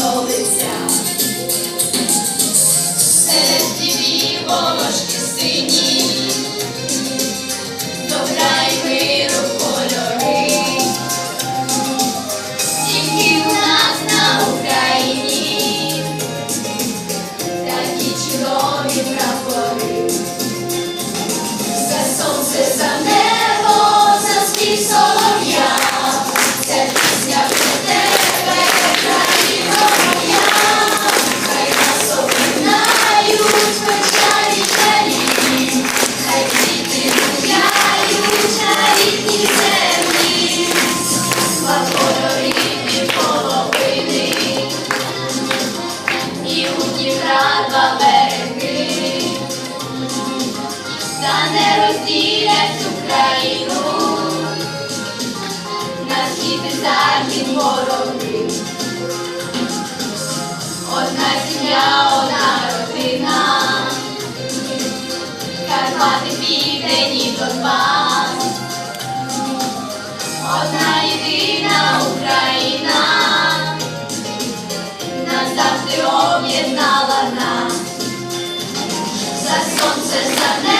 know this. діти захід вороги. Одна сім'я, одна родина, Карпати південь і Донбас. Одна єдина Україна назавжди об'єднала нас. За сонце за небо.